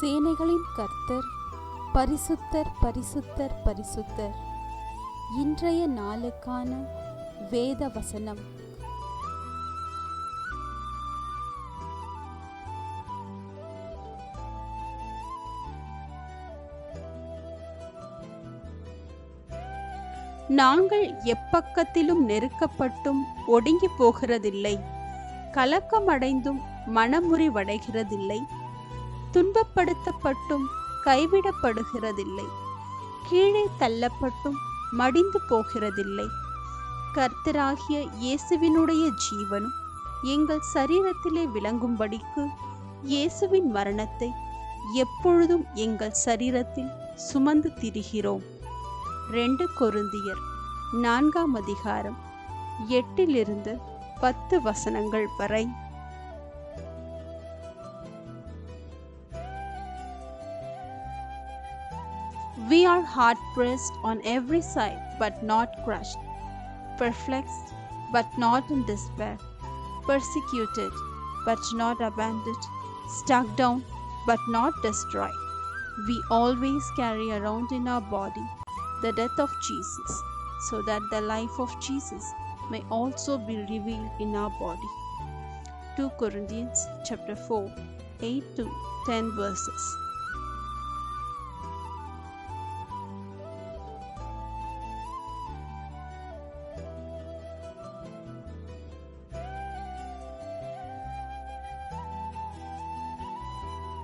சேனைகளின் கர்த்தர் பரிசுத்தர் பரிசுத்தர் பரிசுத்தர். இன்றைய நாளுக்கான வேத வசனம். நாங்கள் எப்பக்கத்திலும் நெருக்கப்பட்டும் ஒடுங்கி போகிறதில்லை. கலக்கமடைந்தும் மனமுறிவடைகிறதில்லை. துன்பப்படுத்தப்பட்டும் கைவிடப்படுகிறதில்லை. கீழே தள்ளப்பட்டும் மடிந்து போகிறதில்லை. கர்த்தராகிய இயேசுவினுடைய ஜீவனும் எங்கள் சரீரத்திலே விளங்கும்படிக்கு இயேசுவின் மரணத்தை எப்பொழுதும் எங்கள் சரீரத்தில் சுமந்து திரிகிறோம். ரெண்டு கொருந்தியர் நான்காம் அதிகாரம் எட்டிலிருந்து பத்து வசனங்கள் வரை We are hard pressed on every side, but not crushed, perplexed, but not in despair, persecuted, but not abandoned, struck down, but not destroyed. We always carry around in our body the death of Jesus, so that the life of Jesus may also be revealed in our body. 2 Corinthians chapter 4, 8 to 10 verses.